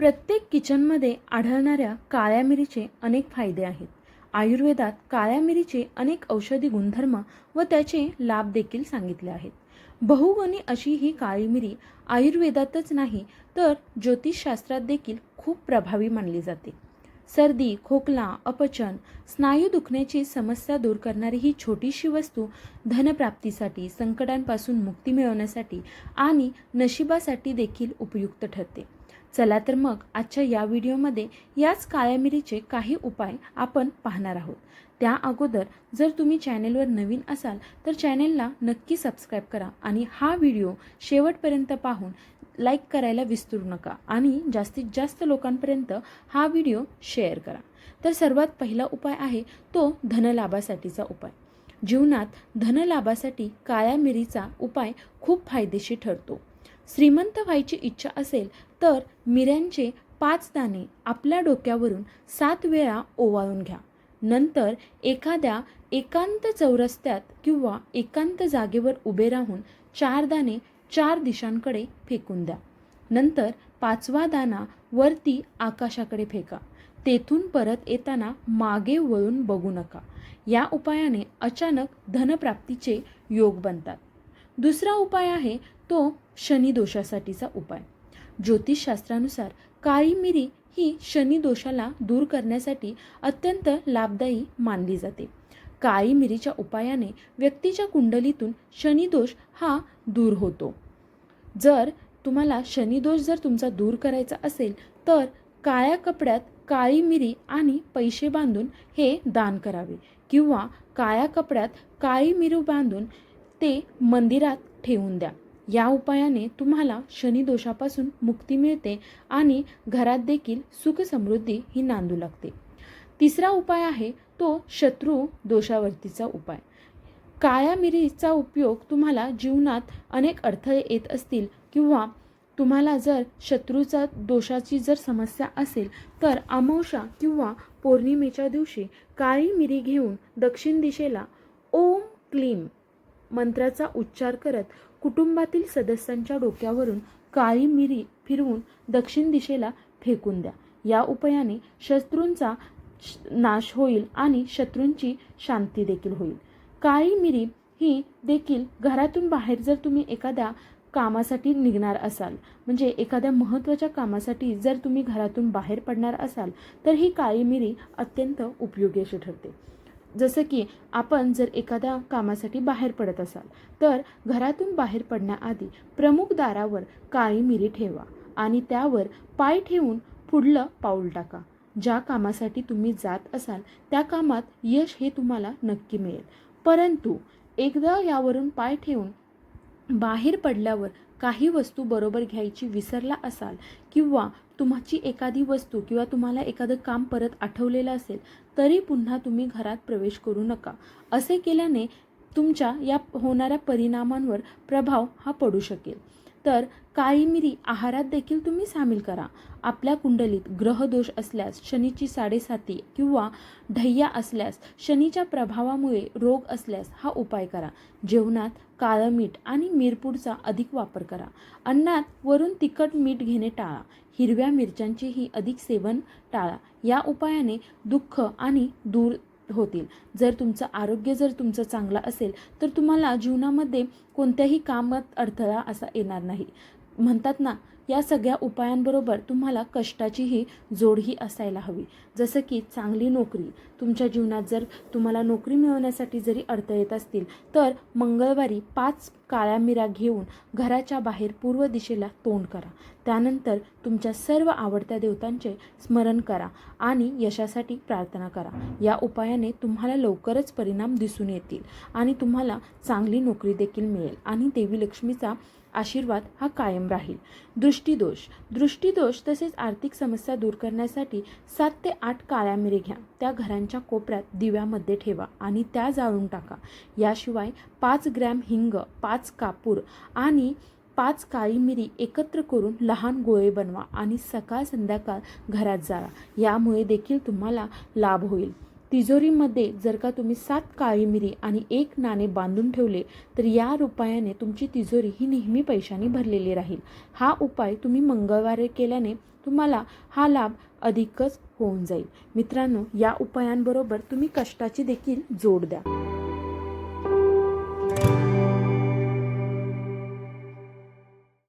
प्रत्येक किचनमध्ये आढळणाऱ्या काळ्या मिरीचे अनेक फायदे आहेत. आयुर्वेदात काळ्या मिरीचे अनेक औषधी गुणधर्म व त्याचे लाभ देखील सांगितले आहेत. बहुगुणी अशी ही काळी मिरी आयुर्वेदातच नाही तर ज्योतिषशास्त्रात देखील खूप प्रभावी मानली जाते. सर्दी खोकला अपचन स्नायू दुखण्याची समस्या दूर करणारी ही छोटीशी वस्तू धनप्राप्तीसाठी संकटांपासून मुक्ती मिळवण्यासाठी आणि नशिबासाठी देखील उपयुक्त ठरते. चला तर मग आजच्या या व्हिडिओमध्ये याच काळ्या मिरीचे काही उपाय आपण पाहणार आहोत. त्या अगोदर जर तुम्ही चॅनेलवर नवीन असाल तर चॅनेलला नक्की सबस्क्राईब करा आणि हा व्हिडिओ शेवटपर्यंत पाहून लाईक करायला विसरू नका आणि जास्तीत जास्त लोकांपर्यंत हा व्हिडिओ शेअर करा. तर सर्वात पहिला उपाय आहे तो धनलाभासाठीचा उपाय. जीवनात धनलाभासाठी काळ्या मिरीचा उपाय खूप फायदेशीर ठरतो. श्रीमंत व्हायची इच्छा असेल तर मिऱ्यांचे पाच दाणे आपल्या डोक्यावरून सात वेळा ओवाळून घ्या. नंतर एखाद्या एकांत चौरस्त्यात किंवा एकांत जागेवर उभे राहून चार दाणे चार दिशांकडे फेकून द्या. नंतर पाचवा दाना वरती आकाशाकडे फेका. तेथून परत येताना मागे वळून बघू नका. या उपायाने अचानक धनप्राप्तीचे योग बनतात. दुसरा उपाय आहे तो शनिदोषासाठीचा उपाय. ज्योतिषशास्त्रानुसार काळी मिरी ही शनिदोषाला दूर करण्यासाठी अत्यंत लाभदायी मानली जाते. काळी मिरीच्या उपायाने व्यक्तीच्या कुंडलीतून शनिदोष हा दूर होतो. जर तुम्हाला शनिदोष जर तुमचा दूर करायचा असेल तर काळ्या कपड्यात काळी मिरी आणि पैसे बांधून हे दान करावे किंवा काळ्या कपड्यात काळी मिरू बांधून ते मंदिरात ठेवून द्या. या उपायाने तुम्हाला शनिदोषापासून मुक्ती मिळते आणि घरात देखील सुख समृद्धी ही नांदू लागते. तिसरा उपाय आहे तो शत्रू दोषावरतीचा उपाय. काळ्या मिरीचा उपयोग तुम्हाला जीवनात अनेक अडथळे येत असतील किंवा तुम्हाला जर शत्रूचा दोषाची जर समस्या असेल तर अमावशा किंवा पौर्णिमेच्या दिवशी काळी मिरी घेऊन दक्षिण दिशेला ओम क्लीम मंत्राचा उच्चार करत कुटुंबातील सदस्यांच्या डोक्यावरून काळी मिरी फिरवून दक्षिण दिशेला फेकून द्या. या उपायाने शत्रूंचा नाश होईल आणि शत्रूंची शांती देखील होईल. काळी मिरी ही देखील घरातून बाहेर जर तुम्ही एखाद्या कामासाठी निघणार असाल म्हणजे एखाद्या महत्त्वाच्या कामासाठी जर तुम्ही घरातून बाहेर पडणार असाल तर ही काळी मिरी अत्यंत उपयोगी अशी ठरते. जसं की आपण जर एखाद्या कामासाठी बाहेर पडत असाल तर घरातून बाहेर पडण्याआधी प्रमुख दारावर काळी मिरी ठेवा आणि त्यावर पाय ठेवून पुढलं पाऊल टाका. ज्या कामासाठी तुम्ही जात असाल त्या कामात यश हे तुम्हाला नक्की मिळेल. परंतु एकदा यावरून पाय ठेवून बाहेर पडल्यावर काही वस्तू बरोबर घ्यायची विसरला असाल किंवा तुमची एखादी वस्तू किंवा तुम्हाला एखादं काम परत आठवलेलं असेल तरी पुन्हा तुम्ही घरात प्रवेश करू नका. असे केल्याने तुमच्या या होणाऱ्या परिणामांवर प्रभाव हा पडू शकेल. तर काळी मिरी आहारात देखील तुम्ही सामील करा. आपल्या कुंडलीत ग्रहदोष असल्यास शनीची साडेसाती किंवा ढय्या असल्यास शनीच्या प्रभावामुळे रोग असल्यास हा उपाय करा. जेवणात काळं मीठ आणि मिरपूडचा अधिक वापर करा. अन्नात वरून तिखट मीठ घेणे टाळा. हिरव्या मिरच्यांचेही अधिक सेवन टाळा. या उपायाने दुःख आणि दूर होतील. जर तुमचं आरोग्य जर तुमचं चांगलं असेल तर तुम्हाला जीवनामध्ये कोणत्याही कामात अडथळा असा येणार नाही. म्हणतात ना या सगळ्या उपायांबरोबर तुम्हाला कष्टाचीही जोडही असायला हवी. जसं की चांगली नोकरी. तुमच्या जीवनात जर तुम्हाला नोकरी मिळवण्यासाठी जरी अडथळे येत असतील तर मंगळवारी पाच काळ्या मिऱ्या घेऊन घराच्या बाहेर पूर्व दिशेला तोंड करा. त्यानंतर तुमच्या सर्व आवडत्या देवतांचे स्मरण करा आणि यशासाठी प्रार्थना करा. या उपायाने तुम्हाला लवकरच परिणाम दिसून येतील आणि तुम्हाला चांगली नोकरी देखील मिळेल आणि देवी लक्ष्मीचा आशीर्वाद हा कायम राहील. दृष्टीदोष. दृष्टीदोष तसेच आर्थिक समस्या दूर करण्यासाठी सात ते आठ काळ्या मिरे घ्या. त्या घरांच्या कोपऱ्यात दिव्यामध्ये ठेवा आणि त्या जाळून टाका. याशिवाय पाच ग्रॅम हिंग पाच पाच कापूर आणि पाच काळी मिरी एकत्र करून लहान गोळे बनवा आणि सकाळ संध्याकाळ घरात जाळा यामुळे देखील तुम्हाला लाभ होईल. तिजोरीमध्ये जर का तुम्ही सात काळी मिरी आणि एक नाणे बांधून ठेवले तर या उपायाने तुमची तिजोरी ही नेहमी पैशाने भरलेली राहील. हा उपाय तुम्ही मंगळवारी केल्याने तुम्हाला हा लाभ अधिकच होऊन जाईल. मित्रांनो या उपायांबरोबर तुम्ही कष्टाची देखील जोड द्या.